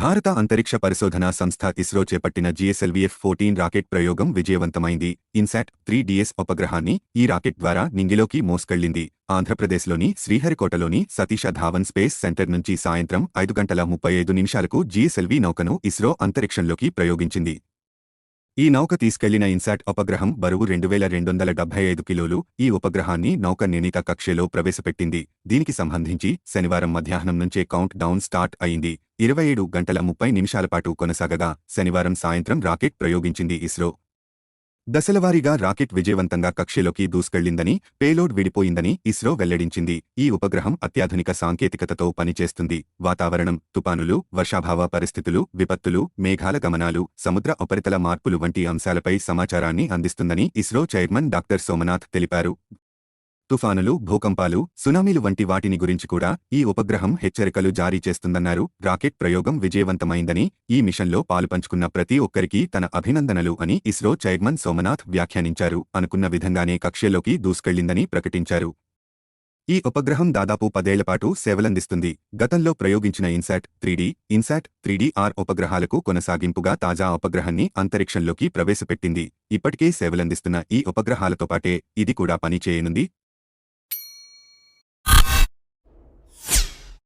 భారత అంతరిక్ష పరిశోధనా సంస్థ ఇస్రో చేపట్టిన జిఎస్ఎల్వీఎఫ్ ఫోర్టీన్ రాకెట్ ప్రయోగం విజయవంతమైంది. ఇన్సాట్ త్రీ డిఎస్ ఉపగ్రహాన్ని ఈ రాకెట్ ద్వారా నింగిలోకి మోసుకెళ్ళింది ఆంధ్రప్రదేశ్లోని శ్రీహరికోటలోని సతీష ధావన్ స్పేస్ సెంటర్ నుంచి సాయంత్రం ఐదు గంటల ముప్పై ఐదు నిమిషాలకు జిఎస్ఎల్వీ నౌకను ఇస్రో అంతరిక్షంలోకి ప్రయోగించింది. ఈ నౌక తీసుకెళ్ళిన ఇన్సాట్ ఉపగ్రహం బరువు రెండు వేల రెండు వందల డెబ్బై ఐదు కిలోలు. ఈ ఉపగ్రహాన్ని నౌక నిర్ణీత కక్షలో ప్రవేశపెట్టింది. దీనికి సంబంధించి శనివారం మధ్యాహ్నం నుంచే కౌంట్ డౌన్ స్టార్ట్ అయింది. ఇరవై ఏడు గంటల ముప్పై నిమిషాల పాటు కొనసాగగా శనివారం సాయంత్రం రాకెట్ ప్రయోగించింది ఇస్రో. దశలవారీగా రాకెట్ విజయవంతంగా కక్షలోకి దూసుకెళ్ళిందని పేలోడ్ విడిపోయిందని ఇస్రో వెల్లడించింది. ఈ ఉపగ్రహం అత్యాధునిక సాంకేతికతతో పనిచేస్తుంది. వాతావరణం తుపానులు వర్షాభావ పరిస్థితులు విపత్తులు మేఘాల గమనాలు సముద్ర ఉపరితల మార్పులు వంటి అంశాలపై సమాచారాన్ని అందిస్తుందని ఇస్రో చైర్మన్ డాక్టర్ సోమనాథ్ తెలిపారు. తుఫానులు భూకంపాలు సునామీలు వంటి వాటిని గురించి కూడా ఈ ఉపగ్రహం హెచ్చరికలు జారీ చేస్తుందన్నారు. రాకెట్ ప్రయోగం విజయవంతమైందని ఈ మిషన్లో పాలుపంచుకున్న ప్రతి ఒక్కరికీ తన అభినందనలు అని ఇస్రో చైర్మన్ సోమనాథ్ వ్యాఖ్యానించారు అనుకున్న విధంగానే కక్ష్యలోకి దూసుకెళ్ళిందని ప్రకటించారు. ఈ ఉపగ్రహం దాదాపు పదేళ్ళపాటు సేవలందిస్తుంది. గతంలో ప్రయోగించిన INSAT three D INSAT three D R ఉపగ్రహాలకు కొనసాగింపుగా తాజా ఉపగ్రహాన్ని అంతరిక్షంలోకి ప్రవేశపెట్టింది. ఇప్పటికే సేవలందిస్తున్న ఈ ఉపగ్రహాలతో పాటే ఇది కూడా పనిచేయనుంది.